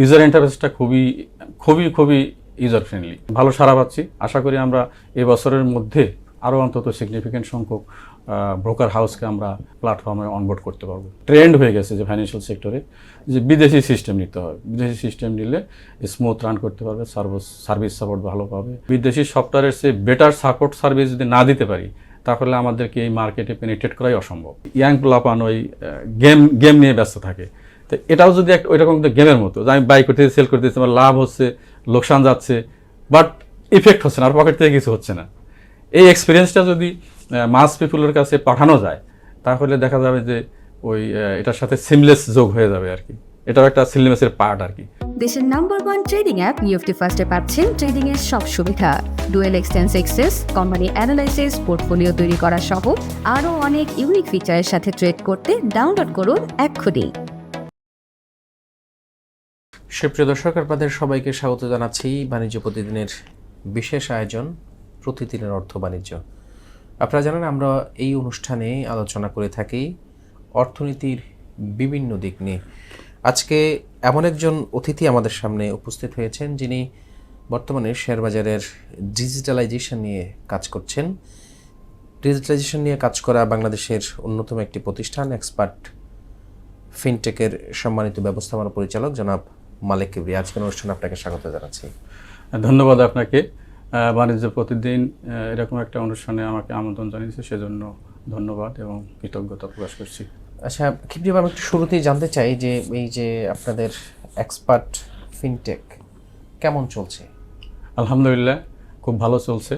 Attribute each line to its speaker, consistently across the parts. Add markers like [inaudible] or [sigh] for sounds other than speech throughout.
Speaker 1: User ইন্টারফেসটা খুবই খুবই খুবই ইউজার ফ্রেন্ডলি ভালো সারা পাচ্ছি। আশা করি আমরা এই বছরের মধ্যে আরও অন্তত সিগনিফিকেন্ট সংখ্যক ব্রোকার হাউসকে আমরা প্ল্যাটফর্মে অনবোর্ড করতে পারব। ট্রেন্ড হয়ে গেছে যে ফাইন্যান্সিয়াল সেক্টরে যে বিদেশি সিস্টেম নিতে হবে। বিদেশি সিস্টেম নিলে স্মুথ রান করতে পারবে সার্ভিস সার্ভিস সাপোর্ট ভালো পাবে। বিদেশি সফটওয়্যারের সে বেটার সাপোর্ট সার্ভিস যদি না দিতে পারি, তাহলে আমাদেরকে এই মার্কেটে পেনিট্রেট করাই অসম্ভব। ইয়াং প্লাপান ওই গেম গেম নিয়ে ব্যস্ত থাকে। তো এটাও যদি একটা ওইরকম গেমের মতো, যে আমি বাই করতেছি সেল করতেছি, আমার লাভ হচ্ছে, লোকসান যাচ্ছে বাট ইফেক্ট হচ্ছে না, আর পকেট থেকে কিছু হচ্ছে না। এই এক্সপিরিয়েন্সটা যদি মাস পিপুলের কাছে পাঠানো যায়, তাহলে দেখা যাবে যে ওই এটার সাথে সিমলেস যোগ হয়ে যাবে আর কি। এটাও একটা সিমলেসের পার্ট আর কি।
Speaker 2: দেশের নাম্বার ওয়ান ট্রেডিং অ্যাপ নিউফটি ফার্স্টে পাচ্ছেন ট্রেডিং এর সব সুবিধা। ডুয়েল এক্সটেন্স এক্সেস কোম্পানি অ্যানালাইসিস পোর্টফোলিও তৈরি করা সহ আরও অনেক ইউনিক ফিচারের সাথে ট্রেড করতে ডাউনলোড করুন এক্ষুনি।
Speaker 3: সুপ্রিয় দর্শক, আপনাদের সবাইকে স্বাগত জানাচ্ছি। বাণিজ্য প্রতিদিনের বিশেষ আয়োজন, প্রতিদিনের অর্থ বাণিজ্য। আপনারা জানেন, আমরা এই অনুষ্ঠানে আলোচনা করে থাকি অর্থনীতির বিভিন্ন দিক নিয়ে। আজকে এমন একজন অতিথি আমাদের সামনে উপস্থিত হয়েছেন, যিনি বর্তমানে শেয়ার বাজারের ডিজিটালাইজেশন নিয়ে কাজ করছেন। ডিজিটালাইজেশন নিয়ে কাজ করা বাংলাদেশের অন্যতম একটি প্রতিষ্ঠান, এক্সপার্ট ফিনটেকের সম্মানিত ব্যবস্থাপনা পরিচালক জনাব মালিক কিবরি আজকের অনুষ্ঠানে আপনাকে স্বাগত জানাচ্ছি।
Speaker 1: ধন্যবাদ আপনাকে। বাণিজ্য প্রতিদিন এরকম একটা অনুষ্ঠানে আমাকে আমন্ত্রণ জানিয়েছে সেজন্য ধন্যবাদ এবং কৃতজ্ঞতা প্রকাশ করছি।
Speaker 3: আচ্ছা কিবরি আমি একটু শুরুতেই জানতে চাই যে এই যে আপনাদের এক্সপার্ট ফিনটেক কেমন চলছে?
Speaker 1: আলহামদুলিল্লাহ খুব ভালো চলছে।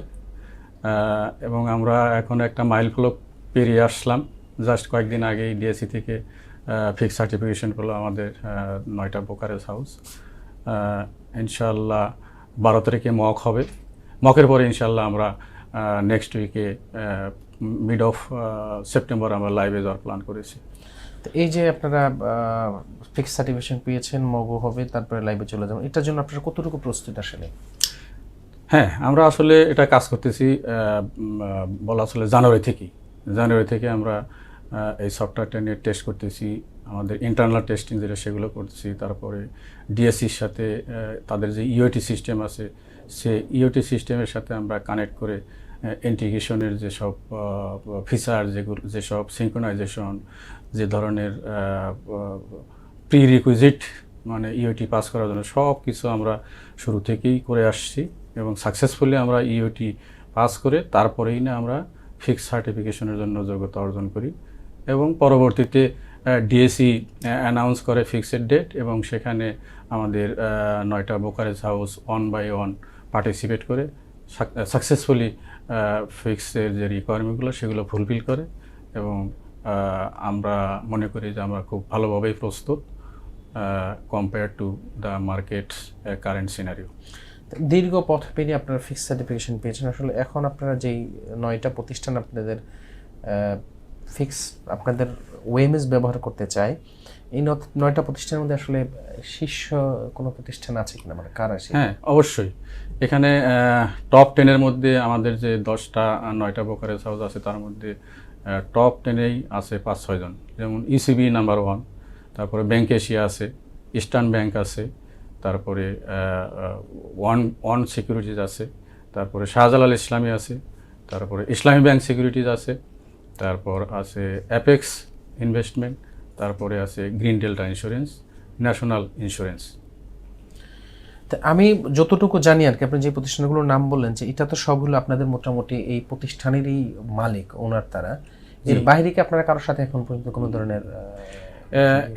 Speaker 1: এবং আমরা এখন একটা মাইল ফলক পেরিয়ে আসলাম। জাস্ট কয়েকদিন আগেই ডিএসসি থেকে ফিক্স সার্টিফিকেশন পেল আমাদের নয়টা বোকারেজ হাউস ইনশাল্লাহ বারো তারিখে মক হবে। মকের পরে ইনশাল্লাহ আমরা নেক্সট উইকে মিড অফ সেপ্টেম্বর আমরা লাইভে যাওয়ার প্ল্যান করেছি।
Speaker 3: তো এই যে আপনারা ফিক্স সার্টিফিকেশন পেয়েছেন মগো হবে তারপরে লাইভে চলে যাবেন এটার জন্য আপনারা কতটুকু প্রস্তুত আসলে?
Speaker 1: হ্যাঁ আমরা আসলে এটা কাজ করতেছি বলা আসলে জানুয়ারি থেকেই জানুয়ারি থেকে আমরা এই সফটওয়্যারটা নিয়ে টেস্ট করতেছি, আমাদের ইন্টারনাল টেস্টিং যেটা সেগুলো করতেছি, তারপরে ডিএসসির সাথে তাদের যে ইওটি সিস্টেম আছে, সে ইওটি সিস্টেমের সাথে আমরা কানেক্ট করে ইন্টিগ্রেশনের যেসব ফিচার যেগুলো, যেসব সিঙ্ক্রোনাইজেশন যে ধরনের প্রি রিকুইজিট মানে ইওটি পাস করার জন্য সব কিছু আমরা শুরু থেকেই করে আসছি এবং সাকসেসফুলি আমরা ইওটি পাস করে তারপরেই না আমরা ফিক্স সার্টিফিকেশনের জন্য যোগ্যতা অর্জন করি। এবং পরবর্তীতে ডিএসি অ্যানাউন্স করে ফিক্সড ডেট এবং সেখানে আমাদের নয়টা brokerage house one by one participate করে সাকসেসফুলি ফিক্সের যে রিকোয়ারমেন্টগুলো সেগুলো ফুলফিল করে এবং আমরা মনে করি যে আমরা খুব ভালোভাবেই প্রস্তুত compare to the market current scenario
Speaker 3: দীর্ঘ পথ পেরিয়ে আপনারা ফিক্স সার্টিফিকেশন পেয়েছেন। আসলে এখন আপনারা যেই নয়টা প্রতিষ্ঠান আপনাদের ফিক্স আপনাদের ওএমএস ব্যবহার করতে চাই। এই নয়টা প্রতিষ্ঠানের মধ্যে আসলে শীর্ষ কোনো প্রতিষ্ঠান আছে কিনা? মানে কার আছে
Speaker 1: হ্যাঁ অবশ্যই। এখানে টপ টেনের মধ্যে আমাদের যে দশটা, নয়টা ব্রোকারেজ হাউস আছে, তার মধ্যে টপ টেনেই আছে পাঁচ ছয়জন যেমন ইসিবি নাম্বার ওয়ান তারপরে ব্যাংক এশিয়া আছে ইস্টার্ন ব্যাংক আছে, তারপরে ওয়ান ওয়ান সিকিউরিটিজ আছে, তারপরে শাহজালাল ইসলামী আছে, তারপরে ইসলামী ব্যাংক সিকিউরিটিজ আছে তারপর আছে অ্যাপেক্স ইনভেস্টমেন্ট তারপরে আছে Green Delta Insurance National Insurance
Speaker 3: তা আমি যতটুকু জানি আর কি আপনি যে প্রতিষ্ঠানগুলোর নাম বললেন যে এটা তো সবগুলো আপনাদের মোটামুটি এই প্রতিষ্ঠানেরই মালিক ওনার তারা। এর বাইরে কি আপনারা কারোর সাথে এখন পর্যন্ত কোনো ধরনের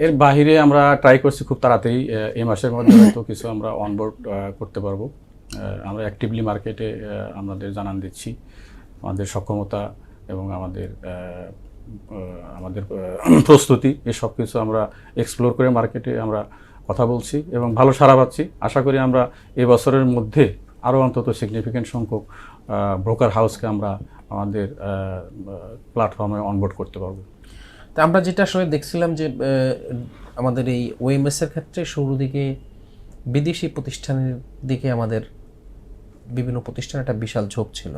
Speaker 1: এর বাহিরে আমরা ট্রাই করছি খুব তাড়াতাড়ি এই মাসের মধ্যে হয়তো কিছু আমরা অনবোর্ড করতে পারব। আমরা অ্যাক্টিভলি মার্কেটে আমাদের জানান দিচ্ছি। আমাদের সক্ষমতা এবং আমাদের আমাদের [clears throat] প্রস্তুতি, এই সব কিছু আমরা এক্সপ্লোর করে মার্কেটে আমরা কথা বলছি এবং ভালো সারা পাচ্ছি। আশা করি আমরা এই বছরের মধ্যে আরও অন্তত সিগনিফিকেন্ট সংখ্যক ব্রোকার হাউসকে আমরা আমাদের প্ল্যাটফর্মে অনবোর্ড করতে পারব।
Speaker 3: তা আমরা যেটা আসলে দেখছিলাম যে আমাদের এই ওএমএস এর ক্ষেত্রে শুরু দিকে বিদেশি প্রতিষ্ঠানের দিকে আমাদের বিভিন্ন প্রতিষ্ঠান একটা বিশাল ঝোঁক ছিল।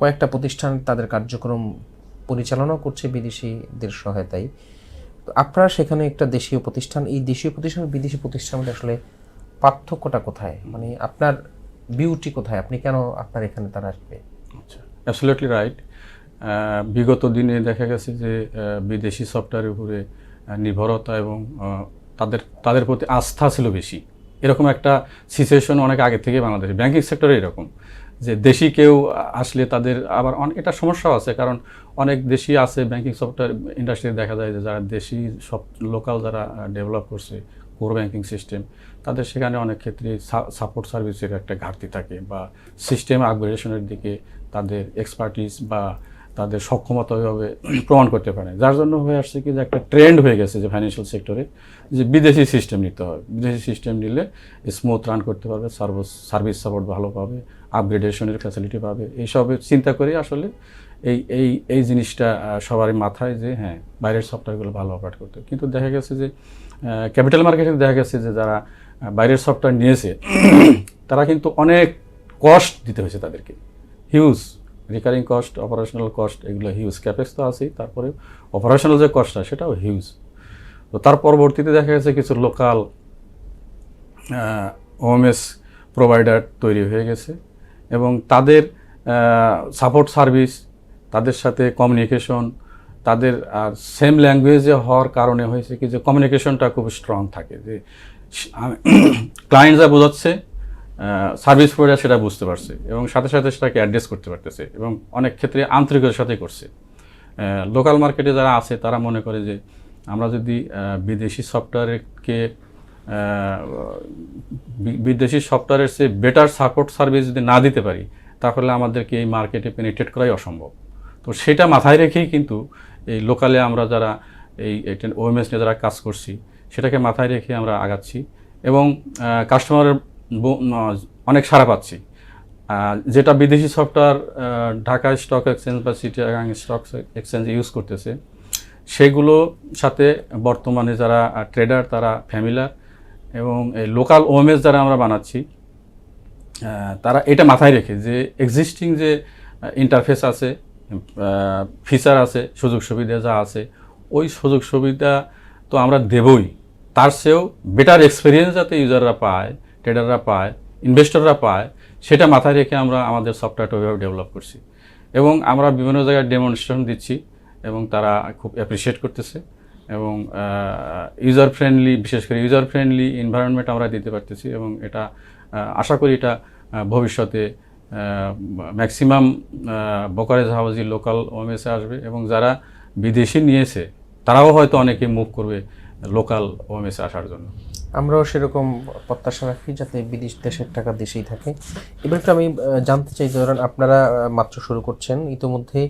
Speaker 3: কয়েকটা প্রতিষ্ঠান তাদের কার্যক্রম পরিচালনাও করছে বিদেশিদের সহায়তায়। আপনারা সেখানে একটা দেশীয় প্রতিষ্ঠান, এই দেশীয় প্রতিষ্ঠান বিদেশি প্রতিষ্ঠানের আসলে পার্থক্যটা কোথায়? মানে আপনার বিউটি কোথায়? আপনি কেন আপনার এখানে তারা আসবে?
Speaker 1: আচ্ছা রাইট বিগত দিনে দেখা গেছে যে বিদেশি সফটওয়্যারের উপরে নির্ভরতা এবং তাদের তাদের প্রতি আস্থা ছিল বেশি। এরকম একটা সিচুয়েশন অনেক আগে থেকে বাংলাদেশে ব্যাংকিং সেক্টরে এরকম। যে দেশি কেউ আসলে তাদের আবার এটা সমস্যাও আছে, কারণ অনেক দেশি আছে ব্যাংকিং সফটওয়্যার ইন্ডাস্ট্রিতে দেখা যায় যে যারা দেশি সব লোকাল যারা ডেভেলপ করছে কোর ব্যাংকিং সিস্টেম তাদের সেখানে অনেক ক্ষেত্রে সাপোর্ট সার্ভিসের একটা ঘাটতি থাকে বা সিস্টেম আপগ্রেডেশনের দিকে তাদের এক্সপার্টিস বা তাদের সক্ষমতা ওইভাবে প্রমাণ করতে পারে যার জন্য হয়ে আসছে কি যে একটা ট্রেন্ড হয়ে গেছে যে ফাইন্যান্সিয়াল সেক্টরে যে বিদেশি সিস্টেম নিতে হবে। বিদেশি সিস্টেম নিলে স্মুথ রান করতে পারবে সার্ভিস সার্ভিস সাপোর্ট ভালো পাবে আপগ্রেডেশনের ফ্যাসিলিটি পাবে। এইসবের চিন্তা করে আসলে এই এই এই জিনিসটা সবারই মাথায় যে হ্যাঁ বাইরের সফটওয়্যারগুলো ভালো অপারেট করতে। কিন্তু দেখা গেছে যে ক্যাপিটাল মার্কেটে দেখা গেছে যে যারা বাইরের সফটওয়্যার নিয়েছে, তারা কিন্তু অনেক কস্ট দিতে হয়েছে তাদেরকে। Huge recurring cost operational cost এগুলো হিউজ ক্যাপেক্স তো আছেই, তারপরে অপারেশনাল যে কস্টটা সেটাও হিউজ তো তার পরবর্তীতে দেখা গেছে কিছু লোকাল ওএমএস প্রোভাইডার তৈরি হয়ে গেছে এবং তাদের সাপোর্ট সার্ভিস তাদের সাথে কমিউনিকেশন তাদের আর সেম ল্যাঙ্গুয়েজে হওয়ার কারণে হয়েছে কি যে কমিউনিকেশনটা খুব স্ট্রং থাকে। যে ক্লায়েন্ট যা বোঝাচ্ছে সার্ভিস প্রোভাইডার সেটা বুঝতে পারছে এবং সাথে সাথে সেটাকে অ্যাড্রেস করতে পারতেছে এবং অনেক ক্ষেত্রে আন্তরিকতার সাথে করছে। লোকাল মার্কেটে যারা আছে, তারা মনে করে যে আমরা যদি বিদেশি সফটওয়্যারকে বিদেশি সফটওয়্যারের চেয়ে বেটার সাপোর্ট সার্ভিস যদি না দিতে পারি, তাহলে আমাদেরকে এই মার্কেটে পেনিট্রেট করাই অসম্ভব। তো সেটা মাথায় রেখেই কিন্তু এই লোকালে আমরা যারা এই ওএমএস নিয়ে যারা কাজ করছি, সেটাকে মাথায় রেখে আমরা আগাচ্ছি এবং কাস্টমারের অনেক সাড়া পাচ্ছি। যেটা বিদেশি সফটওয়্যার ঢাকা স্টক এক্সচেঞ্জ বা সিটিআগাং স্টক এক্সচেঞ্জ ইউজ করতেছে, সেগুলো সাথে বর্তমানে যারা ট্রেডার তারা ফ্যামিলার এবং এই লোকাল ওএমএস যারা আমরা বানাচ্ছি তারা এটা মাথায় রেখে যে এক্সিস্টিং যে ইন্টারফেস আছে ফিচার আছে, সুযোগ সুবিধা যা আছে, ওই সুযোগ সুবিধা তো আমরা দেবই। তার চেয়েও বেটার এক্সপিরিয়েন্স যাতে ইউজাররা পায় ট্রেডাররা পায় ইনভেস্টররা পায়, সেটা মাথায় রেখে আমরা আমাদের সফটওয়্যারটা ওইভাবে ডেভেলপ করছি। এবং আমরা বিভিন্ন জায়গায় ডেমনস্ট্রেশন দিচ্ছি এবং তারা খুব অ্যাপ্রিসিয়েট করতেছে এবং ইউজার ফ্রেন্ডলি বিশেষ করে ইউজার ফ্রেন্ডলি এনভায়রনমেন্ট আমরা দিতে পারতেছি এবং এটা আশা করি এটা ভবিষ্যতে ম্যাক্সিমাম বোকারেজ হাউজি লোকাল ওএমএসে আসবে এবং যারা বিদেশি নিয়েছে, তারাও হয়তো অনেকে মুভ করবে লোকাল ওএমএসে আসার জন্য।
Speaker 3: আমরাও সেরকম প্রত্যাশা রাখি যাতে বিদেশ দেশের টাকা দেশেই থাকে। এবার একটু আমি জানতে চাই ধরেন আপনারা মাত্র শুরু করছেন ইতোমধ্যে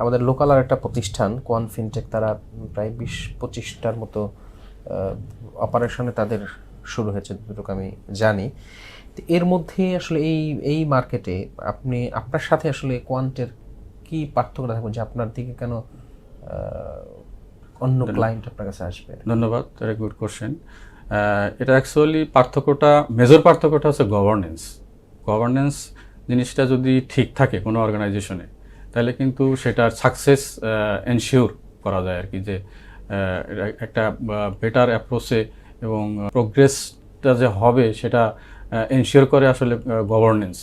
Speaker 3: আমাদের লোকাল আর একটা প্রতিষ্ঠান কোয়ান ফিনটেক তারা প্রায় বিশ পঁচিশটার মতো অপারেশনে তাদের শুরু হয়েছে যতটুকু আমি জানি। তো এর মধ্যে আসলে এই এই মার্কেটে আপনি আপনার সাথে আসলে কোয়ান্টের কি পার্থক্য থাকবে? যে আপনার দিকে কেন অন্য ক্লায়েন্ট আপনার কাছে আসবে?
Speaker 1: ধন্যবাদ গুড কোশ্চেন এটা অ্যাকচুয়ালি পার্থক্যটা মেজর পার্থক্যটা হচ্ছে গভর্নেন্স গভর্নেন্স জিনিসটা যদি ঠিক থাকে কোনো অর্গানাইজেশনে তাহলে কিন্তু সেটার সাকসেস এনশিওর করা যায় আর কি যে একটা বেটার অ্যাপ্রোচে এবং প্রোগ্রেসটা যে হবে সেটা এনশিওর করে আসলে গভর্নেন্স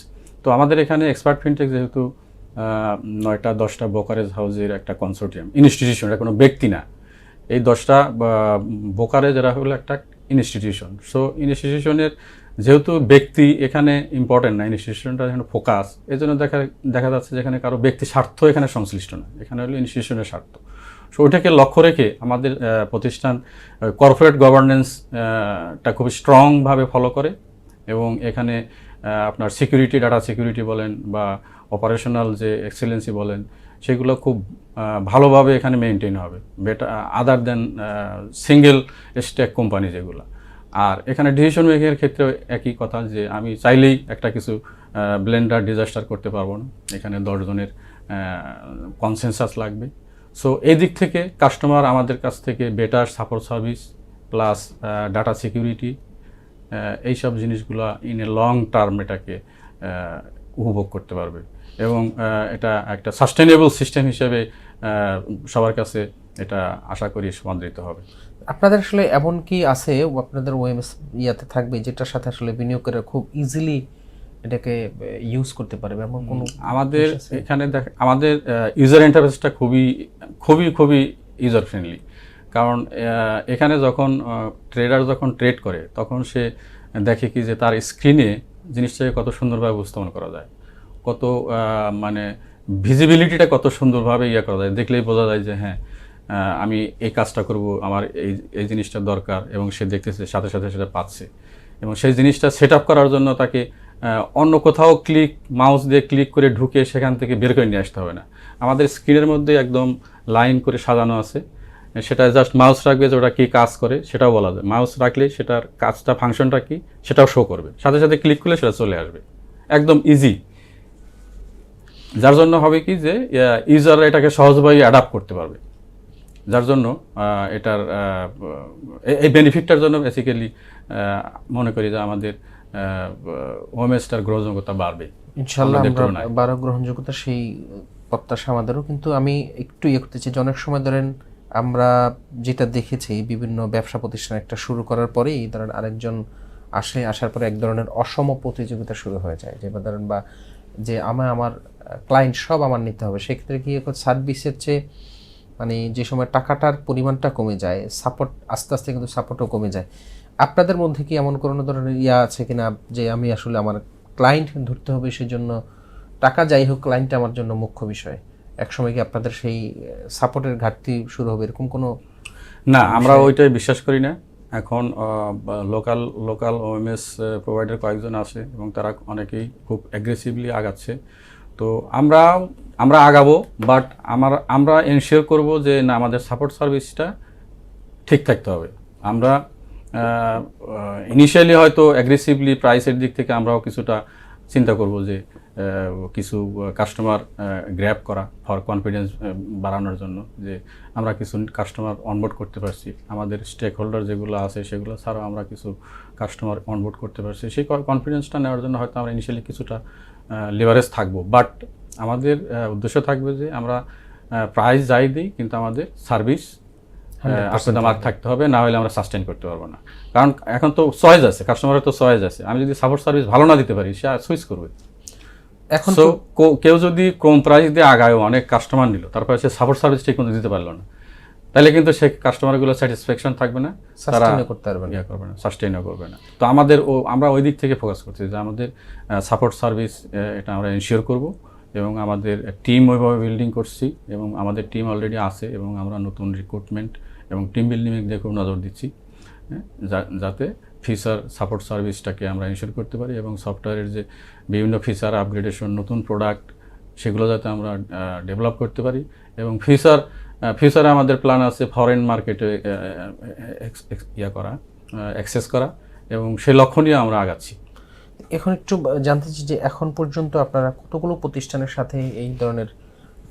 Speaker 1: তো আমাদের এখানে এক্সপার্ট ফিনটেক যেহেতু নয়টা, দশটা ব্রোকারেজ হাউজের একটা কনসোর্টিয়াম ইনস্টিটিউশন এটা কোনো ব্যক্তি না। এই দশটা বোকারে যারা হলো একটা ইনস্টিটিউশন সো ইনস্টিটিউশনের যেহেতু ব্যক্তি এখানে ইম্পর্টেন্ট না ইনস্টিটিউশনটা এখানে ফোকাস এই জন্য দেখা দেখা যাচ্ছে যে এখানে কারও ব্যক্তি স্বার্থ এখানে সংশ্লিষ্ট না। এখানে হলো ইনস্টিটিউশনের স্বার্থ। সো ওইটাকে লক্ষ্য রেখে আমাদের প্রতিষ্ঠান কর্পোরেট গভর্নেন্সটা খুব স্ট্রংভাবে ফলো করে এবং এখানে আপনার সিকিউরিটি ডাটা সিকিউরিটি বলেন বা অপারেশনাল যে এক্সেলেন্সি বলেন সেগুলো খুব ভালোভাবে এখানে মেনটেন হবে। Beta other than single stake company যেগুলো। আর এখানে ডিসিশন মেকিংয়ের ক্ষেত্রে একই কথা যে আমি চাইলেই একটা কিছু ব্লেন্ডার ডিজাস্টার করতে পারব না। এখানে দশজনের কনসেনসাস লাগবে। সো এই দিক থেকে কাস্টমার আমাদের কাছ থেকে better support service plus data security এইসব জিনিসগুলো ইন এ লং টার্ম এটাকে উপভোগ করতে পারবে। এবং এটা একটা সাস্টেনেবল সিস্টেম হিসেবে সবার কাছে এটা আশা করি সমাদৃত হবে।
Speaker 3: আপনাদের আসলে এমন কি আছে আপনাদের ওএমএস ইয়াতে থাকবে যেটার সাথে আসলে বিনিয়োগকারীরা খুব ইজিলি এটাকে ইউজ করতে পারবে? এমন কোনো
Speaker 1: আমাদের এখানে দেখ আমাদের ইউজার ইন্টারফেসটা খুবই খুবই খুবই ইউজার ফ্রেন্ডলি কারণ এখানে যখন ট্রেডার যখন ট্রেড করে তখন সে দেখে কি যে তার স্ক্রিনে জিনিসটাকে কত সুন্দরভাবে উপস্থাপন করা যায়, কত মানে ভিজিবিলিটিটা কত সুন্দরভাবে ইয়ে করা যায়। দেখলেই বোঝা যায় যে হ্যাঁ আমি এই কাজটা করব, আমার এই এই জিনিসটা দরকার এবং সে দেখতেছে, সাথে সাথে সেটা পাচ্ছে। এবং সেই জিনিসটা সেট করার জন্য তাকে অন্য কোথাও ক্লিক মাউস দিয়ে ক্লিক করে ঢুকে সেখান থেকে বের করে নিয়ে আসতে হবে না। আমাদের স্ক্রিনের মধ্যে একদম লাইন করে সাজানো আছে। সেটা জাস্ট মাউস রাখবে যে ওটা কী কাজ করে সেটাও বলা যায়। মাউস রাখলে সেটার কাজটা ফাংশনটা কি সেটাও শো করবে। সাথে সাথে ক্লিক করলে সেটা চলে আসবে। একদম ইজি যার জন্য হবে কি যে ইউজাররা এটাকে সহজভাবে অ্যাডাপ্ট করতে পারবে। যার জন্য এটার এই- বেনিফিটটার জন্য বেসিক্যালি মনে করি যে আমাদের হোমএসটার গ্রহণযোগ্যতা বাড়বে।
Speaker 3: ইনশাল্লাহ। বারো গ্রহণযোগ্যতা সেই প্রত্যাশা আমাদেরও। কিন্তু আমি একটু ইয়ে করতে চাই যে অনেক সময় ধরেন আমরা যেটা দেখেছি, বিভিন্ন ব্যবসা প্রতিষ্ঠান একটা শুরু করার পরেই ধরেন আরেকজন আসে, আসার পরে এক ধরনের অসম প্রতিযোগিতা শুরু হয়ে যায়। যে ধরেন বা যে আমার আমার ক্লায়েন্ট সব আমার নিতে হবে। সেক্ষেত্রে কি সার্ভিসের চেয়ে মানে যে সময় টাকাটার পরিমাণটা কমে যায় সাপোর্ট আস্তে আস্তে কিন্তু সাপোর্টও কমে যায়। আপনাদের মধ্যে কি এমন কোনো ধরনের ইয়া আছে কিনা যে আমি আসলে আমার ক্লায়েন্ট ধরতে হবে সেজন্য? টাকা যাই হোক ক্লায়েন্ট আমার জন্য মুখ্য বিষয়। একসময় কি আপনাদের সেই সাপোর্টের ঘাটতি শুরু হবে? এরকম কোনো
Speaker 1: না আমরা ওইটাই বিশ্বাস করি না। এখন লোকাল লোকাল ওএমএস প্রোভাইডার কয়েকজন আছে এবং তারা অনেকেই খুব অ্যাগ্রেসিভলি আগাচ্ছে। তো আমরা আমরা আগাবো বাট আমার আমরা এনশিওর করব যে না আমাদের সাপোর্ট সার্ভিসটা ঠিক থাকতে হবে। আমরা ইনিশিয়ালি হয়তো অ্যাগ্রেসিভলি প্রাইসের দিক থেকে আমরাও কিছুটা চিন্তা করব যে কিছু কাস্টমার গ্র্যাব করা ফর কনফিডেন্স বাড়ানোর জন্য যে আমরা কিছু কাস্টমার অনবোর্ড করতে পারছি। আমাদের স্টেক হোল্ডার যেগুলো আছে সেগুলো ছাড়াও আমরা কিছু কাস্টমার অনবোর্ড করতে পারছি। সেই কনফিডেন্সটা নেওয়ার জন্য হয়তো আমরা ইনিশিয়ালি কিছুটা লিভারেজ থাকব। বাট আমাদের উদ্দেশ্য থাকবে যে আমরা প্রাইস যাই দিই কিন্তু আমাদের সার্ভিস আসলে মার্ক থাকতে হবে না হলে আমরা সাস্টেন করতে পারব না। কারণ এখন তো চয়েস আছে কাস্টমারের তো চয়েস আছে। আমি যদি সাপোর্ট সার্ভিস ভালো না দিতে পারি সে সুইচ করবে।
Speaker 3: এখন
Speaker 1: তো কেউ যদি কম প্রাইস দিয়ে আগায় অনেক কাস্টমার নিল তারপরে সে সাপোর্ট সার্ভিস ঠিক মতো দিতে পারল না তাহলে কিন্তু সেই কাস্টমারগুলো স্যাটিসফ্যাকশন থাকবে না তারা
Speaker 3: করতে পারবেন
Speaker 1: ইয়ে করবে না সাস্টেইনও করবে না। তো আমাদের ও আমরা ওই দিক থেকে ফোকাস করছি যে আমাদের সাপোর্ট সার্ভিস এটা আমরা এনশিওর করব এবং আমাদের টিম ওইভাবে বিল্ডিং করছি এবং আমাদের টিম অলরেডি আছে এবং আমরা নতুন রিক্রুটমেন্ট এবং টিম বিল্ডিংয়ের দিকে নজর দিচ্ছি হ্যাঁ, যা- যাতে ফিচার সাপোর্ট সার্ভিসটাকে আমরা এনশিওর করতে পারি এবং সফটওয়্যারের যে বিভিন্ন ফিচার আপগ্রেডেশন নতুন প্রোডাক্ট সেগুলো যাতে আমরা ডেভেলপ করতে পারি। এবং ফিচার ফিউচারে আমাদের প্ল্যান আছে ফরেন মার্কেটে ইয়া করা অ্যাক্সেস করা এবং সেই লক্ষ্য নিয়ে আমরা আগাচ্ছি।
Speaker 3: এখন একটু জানতে চাই যে এখন পর্যন্ত আপনারা কতগুলো প্রতিষ্ঠানের সাথে এই ধরনের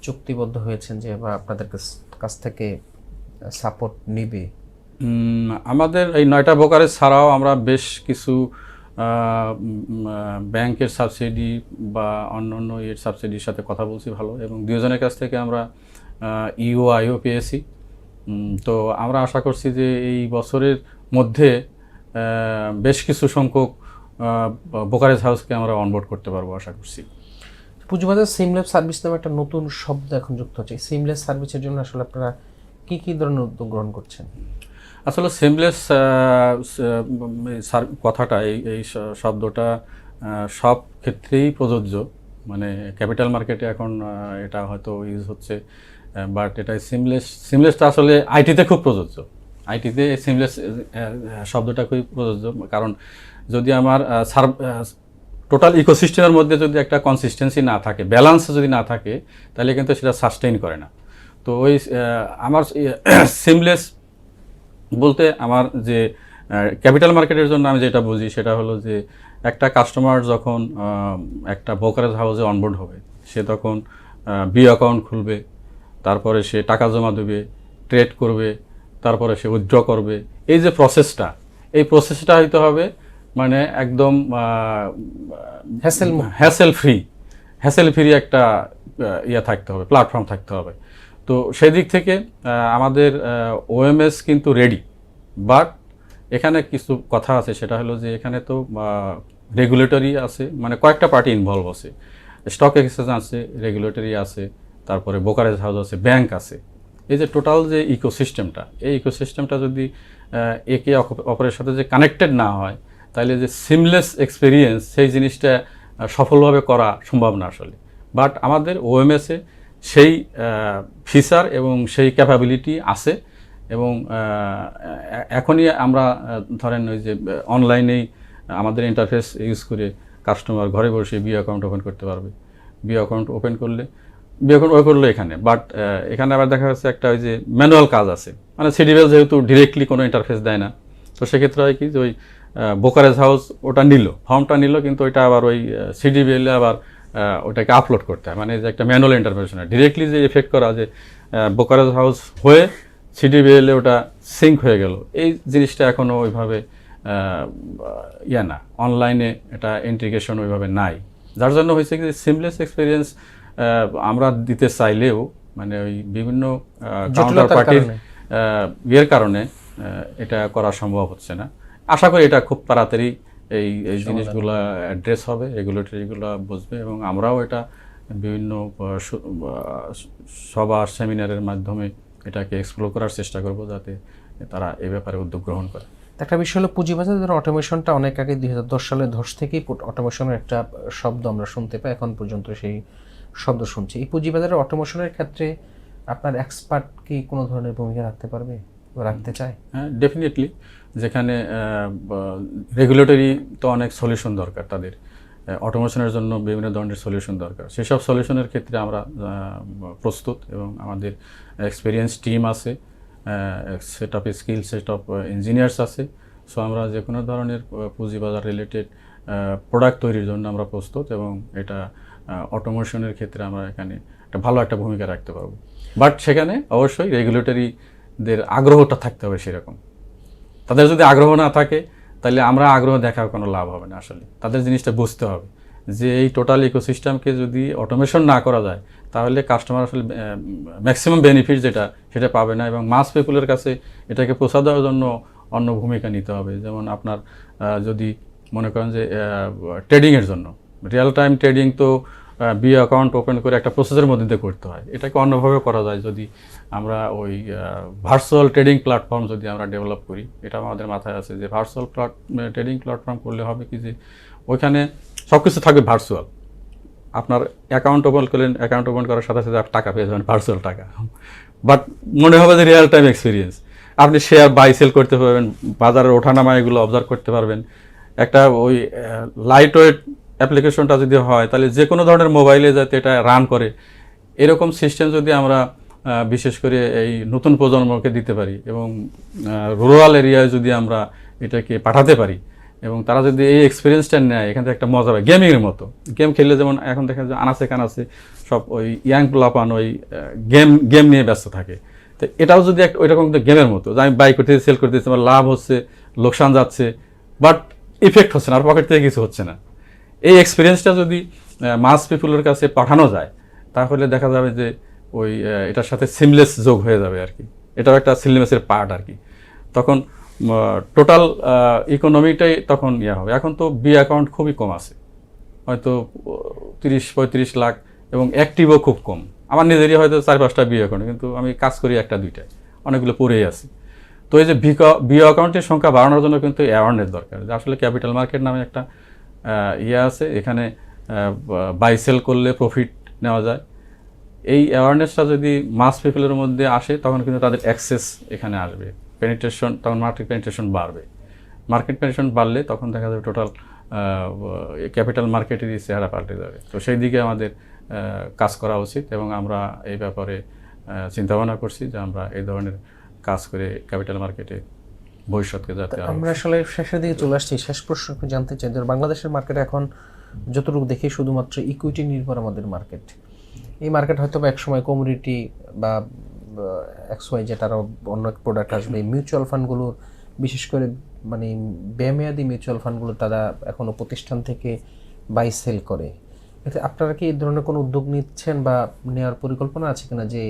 Speaker 3: চুক্তিবদ্ধ হয়েছেন যে বা আপনাদের কাছ- থেকে সাপোর্ট নিবে?
Speaker 1: আমাদের এই নয়টা ব্রোকারেজ ছাড়াও আমরা বেশ কিছু ব্যাংকের সাবসিডি বা অন্য অন্য এর সাবসিডির সাথে কথা বলছি ভালো এবং দুজনের কাছ থেকে আমরা ইও আইও পেয়েছি। তো আমরা আশা করছি যে এই বছরের মধ্যে বেশ কিছু সংখ্যক ব্রোকারেজ হাউসকে আমরা অনবোর্ড করতে পারব আশা করছি।
Speaker 3: পুঁজিবাজার সিমলেস সার্ভিস নামে একটা নতুন শব্দ এখন যুক্ত হচ্ছে। সিমলেস সার্ভিসের জন্য আসলে আপনারা কী কী ধরনের উদ্যোগ গ্রহণ করছেন?
Speaker 1: আসলে সেমলেস কথাটা, এই এই শব্দটা সব ক্ষেত্রেই প্রযোজ্য। মানে ক্যাপিটাল মার্কেটে এখন এটা হয়তো ইউজ হচ্ছে বাট এটা সিমলেস সিমলেসটা আসলে আইটিতে খুব প্রযোজ্য। আইটিতে সিমলেস শব্দটা খুবই প্রযোজ্য। কারণ যদি আমার সার টোটাল ইকোসিস্টেমের মধ্যে যদি একটা কনসিস্টেন্সি না থাকে ব্যালেন্স যদি না থাকে, তাহলে কিন্তু সেটা সাস্টেইন করে না। তো ওই আমার [clears throat] সিমলেস বলতে আমার যে ক্যাপিটাল মার্কেটের জন্য আমি যেটা বুঝি সেটা হলো যে একটা কাস্টমার যখন একটা ব্রোকারেজ হাউসে অনবোর্ড হবে সে তখন বি অ্যাকাউন্ট খুলবে তারপরে সে টাকা জমা দেবে ট্রেড করবে তারপরে সে উইথড্র করবে এই যে প্রসেসটা এই প্রসেসটা হইতে হবে মানে একদম
Speaker 3: hassle
Speaker 1: hassle free hassle free একটা ইয়ে থাকতে হবে প্ল্যাটফর্ম থাকতে হবে। তো তো সেই দিক থেকে আমাদের ওএমএস কিন্তু রেডি বাট এখানে কিছু কথা আছে, সেটা হলো যে এখানে তো রেগুলেটরি আছে মানে কয়েকটা পার্টি ইনভলভ আছে। স্টক এক্সচেঞ্জ আছে রেগুলেটরি আছে, তারপরে ব্রোকারেজ হাউস আছে ব্যাংক আছে। এই যে টোটাল যে ইকোসিস্টেমটা এই ইকোসিস্টেমটা যদি একে অপ- অপরের সাথে যে কানেক্টেড না হয় তাহলে যে সিমলেস এক্সপিরিয়েন্স সেই জিনিসটা সফলভাবে করা সম্ভব না আসলে। বাট আমাদের ওএমএসে সেই ফিচার এবং সেই ক্যাপাবিলিটি আছে এবং এখনই আমরা ধরেন ওই যে অনলাইনেই আমাদের ইন্টারফেস ইউজ করে কাস্টমার ঘরে বসে বি অ্যাকাউন্ট ওপেন করতে পারবে। বি অ্যাকাউন্ট ওপেন করলে বি অ্যাকাউন্ট ওপেন করল এখানে বাট এখানে আবার দেখা যাচ্ছে একটা ওই যে ম্যানুয়াল কাজ আছে। মানে সিডিবেল যেহেতু ডিরেক্টলি কোনো ইন্টারফেস দেয় না, তো সেক্ষেত্রে হয় কি যে ওই বোকারেজ হাউস ওটা নিল ফর্মটা নিল, কিন্তু ওইটা আবার ওই সিডিবিএল আবার ওটাকে আপলোড করতে হয়। মানে যে একটা ম্যানুয়াল ইন্টারভেনশন ডিরেক্টলি যে এফেক্ট করা যে বোকারেজ হাউস হয়ে সিডিবিএল ওটা সিঙ্ক হয়ে গেল। এই জিনিসটা এখনও ওইভাবে ইয়ে না। অনলাইনে এটা ইন্টিগ্রেশন ওইভাবে নাই। যার জন্য হয়েছে কি সিমলেস এক্সপিরিয়েন্স আমরা দিতে চাইলেও মানে ওই বিভিন্ন কাউন্টার পার্টির ইয়ের কারণে এটা করা সম্ভব হচ্ছে না। আশা করি এটা খুব তাড়াতাড়ি এই এই জিনিসগুলো অ্যাড্রেস হবে রেগুলেটরিগুলো বুঝবে এবং আমরাও এটা বিভিন্ন সভা সেমিনারের মাধ্যমে এটাকে এক্সপ্লোর করার চেষ্টা করব যাতে তারা এ ব্যাপারে উদ্যোগ গ্রহণ করে।
Speaker 3: একটা বিষয় হলো পুঁজিবাজারের অটোমেশনটা অনেক আগে দুই হাজার দশ সালে ধস থেকেই অটোমেশনের একটা শব্দ আমরা শুনতে পাই এখন পর্যন্ত সেই শব্দ শুনছি। এই পুঁজিবাজারের অটোমেশনের ক্ষেত্রে আপনার এক্সপার্ট কি কোনো ধরনের ভূমিকা রাখতে পারবে রাখতে চায়?
Speaker 1: হ্যাঁ ডেফিনেটলি যেখানে রেগুলেটরি তো অনেক সলিউশন দরকার তাদের। অটোমেশনের জন্য বিভিন্ন ধরনের সলিউশন দরকার। সেসব সলিউশনের ক্ষেত্রে আমরা প্রস্তুত এবং আমাদের এক্সপিরিয়েন্স টিম আছে set up skill set up engineers আছে। সো আমরা যে কোনো ধরনের পুঁজিবাজার রিলেটেড প্রোডাক্ট তৈরির জন্য আমরা প্রস্তুত এবং এটা অটোমেশনের ক্ষেত্রে আমরা এখানে একটা ভালো একটা ভূমিকা রাখতে পারব। বাট সেখানে অবশ্যই রেগুলেটরিদের আগ্রহটা থাকতে হবে সেরকম। তাদের যদি আগ্রহ না থাকে, তাহলে আমরা আগ্রহ দেখার কোনো লাভ হবে না আসলে। তাদের জিনিসটা বুঝতে হবে যে এই টোটাল ইকোসিস্টেমকে যদি অটোমেশন না করা যায়, তাহলে কাস্টমার আসলে ম্যাক্সিমাম বেনিফিট যেটা, সেটা পাবে না এবং মাস পিপুলের কাছে এটাকে পৌঁছা দেওয়ার জন্য অন্য ভূমিকা নিতে হবে। যেমন আপনার যদি মনে করেন যে ট্রেডিংয়ের জন্য রিয়েল টাইম ট্রেডিং তো বি অ্যাকাউন্ট ওপেন করে একটা প্রসেসের মধ্যে দিয়ে করতে হয়। এটাকে অন্যভাবে করা যায় যদি আমরা ওই ভার্চুয়াল ট্রেডিং প্ল্যাটফর্ম যদি আমরা ডেভেলপ করি। এটা আমাদের মাথায় আছে যে ভার্চুয়াল প্ল্যাট ট্রেডিং প্ল্যাটফর্ম করলে হবে কি যে ওইখানে সব কিছু থাকবে ভার্চুয়াল আপনার অ্যাকাউন্ট ওপেন করলেন অ্যাকাউন্ট ওপেন করার সাথে সাথে টাকা পেয়ে যাবেন ভার্চুয়াল টাকা। বাট মনে হবে যে রিয়েল টাইম এক্সপিরিয়েন্স আপনি শেয়ার বাই সেল করতে পারবেন, বাজারের ওঠানামা এগুলো অবজার্ভ করতে পারবেন। একটা ওই লাইট ওয়েট অ্যাপ্লিকেশনটা যদি হয়, তাহলে যে কোনো ধরনের মোবাইলে যাতে এটা রান করে, এরকম সিস্টেম যদি আমরা বিশেষ করে এই নতুন প্রজন্মকে দিতে পারি এবং রুরাল এরিয়ায় যদি আমরা এটাকে পাঠাতে পারি এবং তারা যদি এই এক্সপিরিয়েন্সটা নেয়, এখান থেকে একটা মজা পায়। গেমিংয়ের মতো। গেম খেললে যেমন এখন দেখা যায় আনাচে কানাচে সব ওই ইয়াং প্লাপান ওই গেম গেম নিয়ে ব্যস্ত থাকে। তো এটাও যদি একটা ওইরকম গেমের মতো, যে আমি বাই করতেছি সেল করতেছি, আমার লাভ হচ্ছে, লোকসান যাচ্ছে বাট ইফেক্ট হচ্ছে না, আর পকেট থেকে কিছু হচ্ছে না। এই এক্সপিরিয়েন্সটা যদি মাস পিপুলের কাছে পাঠানো যায়, তাহলে দেখা যাবে যে ওই এটার সাথে সিমলেস যোগ হয়ে যাবে আর কি। এটাও একটা সিমলেসের পার্ট আর কি। তখন টোটাল ইকোনমিটাই তখন ইয়ে হবে। এখন তো বি অ্যাকাউন্ট খুবই কম আছে। হয়তো তিরিশ, পঁয়ত্রিশ লাখ এবং অ্যাক্টিভও খুব কম। আমার নিজেরই হয়তো চার, পাঁচটা বি অ্যাকাউন্ট কিন্তু আমি কাজ করি একটা, দুইটায়। অনেকগুলো পড়েই আছে। তো এই যে বি অ্যাকাউন্টের সংখ্যা বাড়ানোর জন্য কিন্তু অ্যাওয়ারনেস দরকার। যে আসলে ক্যাপিটাল মার্কেট নামে একটা ইয়ে আছে, এখানে বাই সেল করলে প্রফিট নেওয়া যায়। এই অ্যাওয়ারনেসটা যদি মাস পিপলের মধ্যে আসে, তখন কিন্তু তাদের অ্যাক্সেস এখানে আসবে। পেনিট্রেশন তখন মার্কেট পেনিট্রেশন বাড়বে। মার্কেট পেনিট্রেশন বাড়লে তখন দেখা যাবে টোটাল ক্যাপিটাল মার্কেটেরই চেহারা পাল্টে যাবে। তো সেই দিকে আমাদের কাজ করা উচিত এবং আমরা এই ব্যাপারে চিন্তা ভাবনা করছি যে আমরা এই ধরনের কাজ করে ক্যাপিটাল মার্কেটে ভবিষ্যৎকে যাতে
Speaker 3: আমরা আসলে শেষের দিকে চলে আসছি শেষ প্রশ্ন একটু জানতে চাই। যে বাংলাদেশের মার্কেট এখন যতটুকু দেখি শুধুমাত্র ইকুইটি নির্ভর আমাদের মার্কেট এই মার্কেট হয়তো বা একসময় কমিউনিটি বা এক্স ওয়াই যেটা আরও অন্য এক প্রোডাক্ট আসবে। মিউচুয়াল ফান্ডগুলোর বিশেষ করে মানে বেমেয়াদি মিউচুয়াল ফান্ডগুলো তারা এখনও প্রতিষ্ঠান থেকে বাই সেল করে। আপনারা কি এই ধরনের কোনো উদ্যোগ নিচ্ছেন বা নেওয়ার পরিকল্পনা আছে কিনা যে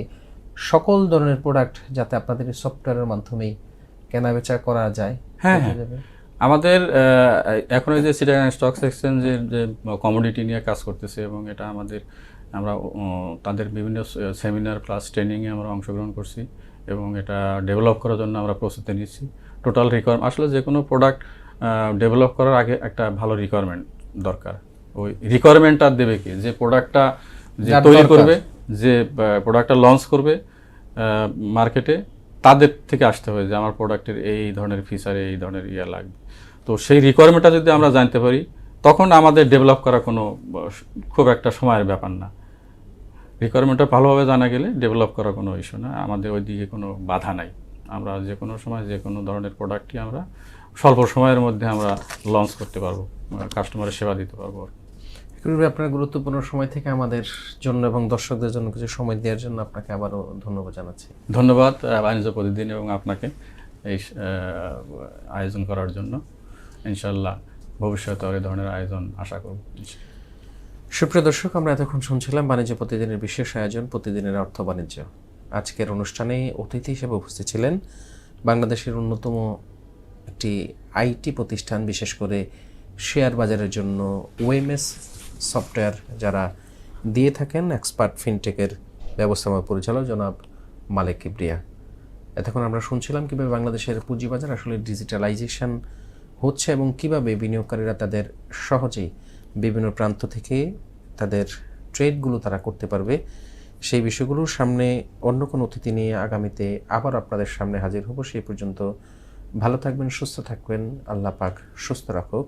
Speaker 3: সকল ধরনের প্রোডাক্ট যাতে আপনাদের সফটওয়্যারের মাধ্যমেই কেনাবেচা করা যায়
Speaker 1: হ্যাঁ,
Speaker 3: হ্যাঁ।
Speaker 1: আমাদের এখন যে সিটাগাং স্টক এক্সচেঞ্জের যে কমোডিটি নিয়ে কাজ করতেছে এবং এটা আমাদের আমরা তাদের বিভিন্ন সেমিনার ক্লাস ট্রেনিংয়ে আমরা অংশগ্রহণ করছি এবং এটা ডেভেলপ করার জন্য আমরা প্রস্তুতি নিচ্ছি। টোটাল রিকোয়ার আসলে যে কোনো প্রোডাক্ট ডেভেলপ করার আগে একটা ভালো রিকোয়ারমেন্ট দরকার। ওই রিকোয়ারমেন্টটা দেবে কি? যে প্রোডাক্টটা যে তৈরি করবে যে প্রোডাক্টটা লঞ্চ করবে মার্কেটে তাদের থেকে আসতে হবে যে আমার প্রোডাক্টের এই ধরনের ফিচার এই ধরনের ইয়ে লাগবে। তো সেই রিকোয়ারমেন্টটা যদি আমরা জানতে পারি, তখন আমাদের ডেভেলপ করা কোনো খুব একটা সময়ের ব্যাপার না। রিকোয়ারমেন্টটা ভালোভাবে জানা গেলে ডেভেলপ করা কোনো ইস্যু না। আমাদের ওই দিকে কোনো বাধা নাই। আমরা যে কোনো সময় যে কোনো ধরনের প্রোডাক্টই আমরা স্বল্প সময়ের মধ্যে আমরা লঞ্চ করতে পারব কাস্টমারের সেবা দিতে পারব আর কি।
Speaker 3: এগুলো আপনার গুরুত্বপূর্ণ সময় থেকে আমাদের জন্য এবং দর্শকদের জন্য কিছু সময় দেওয়ার জন্য আপনাকে আবারও ধন্যবাদ জানাচ্ছি।
Speaker 1: ধন্যবাদ বাণিজ্য প্রতিদিন এবং আপনাকে এই আয়োজন করার জন্য। ইনশাল্লাহ ভবিষ্যতে আর এই ধরনের আয়োজন আশা করব।
Speaker 3: সুপ্রিয় দর্শক আমরা এতক্ষণ শুনছিলাম বাণিজ্য প্রতিদিনের বিশেষ আয়োজন প্রতিদিনের অর্থ বাণিজ্য। আজকের অনুষ্ঠানে অতিথি হিসেবে উপস্থিত ছিলেন বাংলাদেশের অন্যতম একটি আইটি প্রতিষ্ঠান বিশেষ করে শেয়ার বাজারের জন্য ওএমএস সফটওয়্যার যারা দিয়ে থাকেন এক্সপার্ট ফিনটেকের ব্যবস্থাপনা পরিচালক জনাব মালিক কিবরিয়া। এতক্ষণ আমরা শুনছিলাম কীভাবে বাংলাদেশের পুঁজিবাজার আসলে ডিজিটালাইজেশন হচ্ছে এবং কীভাবে বিনিয়োগকারীরা তাদের সহজেই বিভিন্ন প্রান্ত থেকে তাদের ট্রেডগুলো তারা করতে পারবে, সেই বিষয়গুলোর সামনে অন্য কোনো অতিথি নিয়ে আগামীতে আবার আপনাদের সামনে হাজির হব। সেই পর্যন্ত ভালো থাকবেন, সুস্থ থাকবেন। আল্লাহ পাক সুস্থ রাখুক।